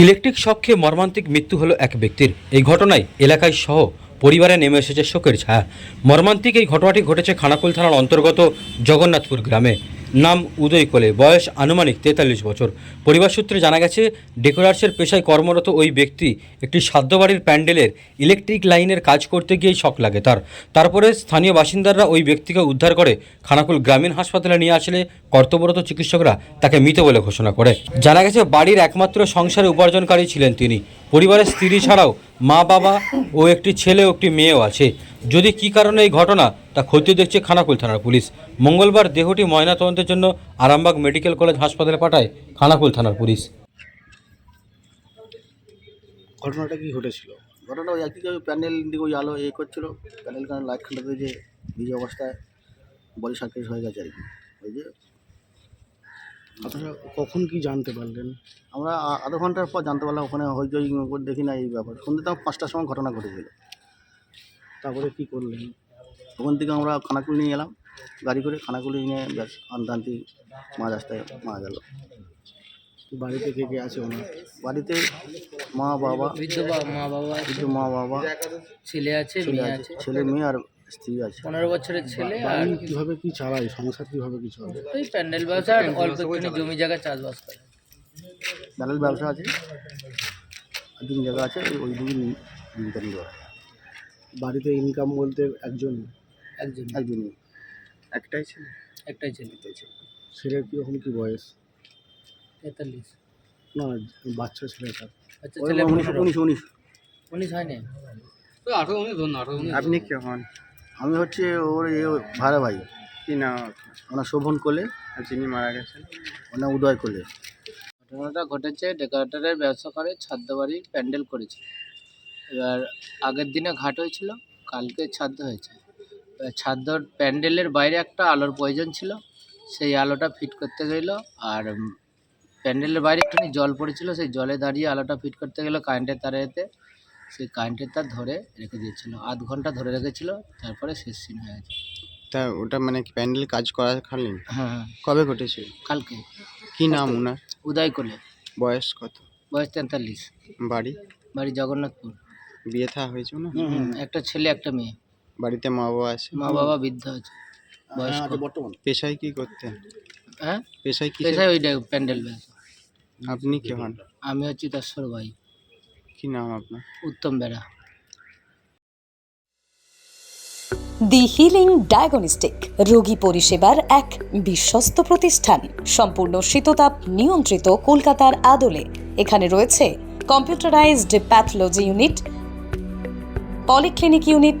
Electric শখে মর্মান্তিক মৃত্যু হলো এক ব্যক্তির। এই ঘটনায় এলাকায় সহ পরিবারে নেমে এসেছে শোকের ছায়া। মর্মান্তিক এই ঘটনাটি ঘটেছে খানাকুল থানার অন্তর্গত জগন্নাথপুর গ্রামে। নাম উদয় কোলে। বয়স আনুমানিক তেতাল্লিশ বছর। পরিবার সূত্রে জানা গেছে, ডেকোরার্সের পেশায় কর্মরত ওই ব্যক্তি একটি সাধ্যবাড়ির প্যান্ডেলের ইলেকট্রিক লাইনের কাজ করতে গিয়েই শখ লাগে তার। তারপরে স্থানীয় বাসিন্দারা ওই ব্যক্তিকে উদ্ধার করে খানাকুল গ্রামীণ হাসপাতালে নিয়ে আসলে কর্তব্যরত চিকিৎসকরা তাকে মৃত বলে ঘোষণা করে। জানা গেছে, বাড়ির একমাত্র সংসারে উপার্জনকারী ছিলেন তিনি। পরিবারের স্ত্রী ছাড়াও মা বাবা ও একটি ছেলে ও একটি মেয়েও আছে। যদি কী কারণে এই ঘটনা তা খতিয়ে দেখছে খানাকুল থানার পুলিশ। মঙ্গলবার দেহটি ময়নাতদন্তের জন্য আরামবাগ মেডিকেল কলেজ হাসপাতালে পাঠায় খানাকুল থানার পুলিশ। ঘটনাটা কি ঘটেছিল? ঘটনা ওই একদিকে ওই প্যান্ডেল দিকে ওই আলো এ করছিল। প্যান্ডেল কারণ লাইট খান্ডাতে যে নিজ অবস্থায় বডি সার্কিট হয়ে গেছে আর কি। ওই যে আপনারা কখন কি জানতে পারলেন? আমরা আধা ঘণ্টার পর জানতে পারলাম ওখানে হইচই দেখি না এই ব্যাপার। সন্ধ্যে তখন পাঁচটার সময় ঘটনা ঘটেছিল। তারপরে কি করলেন? ওখান থেকে আমরা খানাকুল নিয়ে এলাম গাড়ি করে খানাকুলি নিয়ে ব্যাস আনতান্তি মাঝ রাস্তায় মারা গেল। বাড়িতে কে কে আছে ওনার? বাড়িতে মা বাবা বৃদ্ধ মা বাবা কিন্তু মা বাবা ছেলে আছে ছেলে মেয়ে আছে ছেলে মেয়ে আর স্ত্রী আছে। পনেরো বছরের ছেলে আর কীভাবে চালায় সংসার কীভাবে কি চলে ওই প্যান্ডেল ব্যবসা আর অল্প একটুখানি জমি জায়গা চাষবাস করে। ব্যবসা আছে আর জায়গা আছে ওই- জীবিকা বাড়িতে ইনকাম বলতে একজন একজন একজনই। একটাই ছিল? একটাই ছেলে। ছেলের কীরকম কি বয়স? তেতাল্লিশ। না বাচ্চা ছেলেটা আচ্ছা ছেলে উনিশ উনিশ উনিশ। উনিশ হয়নি? আপনি কেমন আমি হচ্ছে ওর এ ভাড়া ভাই। কি না ওনার শোভন কোলে। আর যিনি মারা গেছেন? ওনার উদয় কোলে। ঘটনাটা ঘটেছে ডেকোরেটরের ব্যবসা করে ছাদ্য বাড়ির প্যান্ডেল করেছে। এবার আগের দিনে ঘাট হয়েছিল কালকে ছাদ্য হয়েছে। ছাদ্যর প্যান্ডেলের বাইরে একটা আলোর প্রয়োজন ছিল। সেই আলোটা ফিট করতে গেল আর প্যান্ডেলের বাইরে একটুখানি জল পড়েছিল। সেই জলে দাঁড়িয়ে আলোটা ফিট করতে গেলো কারেন্টের তারে এতে সেই কারেন্টের তার ধরে রেখে দিয়েছিল। আধ ঘণ্টা ধরে রেখেছিল। তারপরে শেষ সিন হয়ে গেছে। তা ওটা মানে প্যান্ডেল কাজ করা খালেন হ্যাঁ হ্যাঁ। কবে ঘটেছিল? কালকে। কি নাম ওনার? উদয় কোলে বয়স কত? বয়স তেতাল্লিশ। বাড়ি? বাড়ি জগন্নাথপুর। বিয়ে থা হয়েছে না একটা ছেলে একটা মেয়ে। বাড়িতে মা বাবা আছে? মা বাবা বৃদ্ধ আছে বয়স্ক। বর্তমান। পেশায় কি করতেন হ্যাঁ? পেশায় কি পেশায় ওই প্যান্ডেল ব্যবসা আপনি কি হন? আমি হচ্ছি তাশ্বর ভাই কি নাম আপনার? উত্তম বেড়া। দি হিলিং ডায়াগনস্টিক রোগী পরিষেবার এক বিশ্বস্ত প্রতিষ্ঠান। সম্পূর্ণ শীততাপ নিয়ন্ত্রিত কলকাতার আদলে। এখানে রয়েছে computerized pathology unit polyclinic unit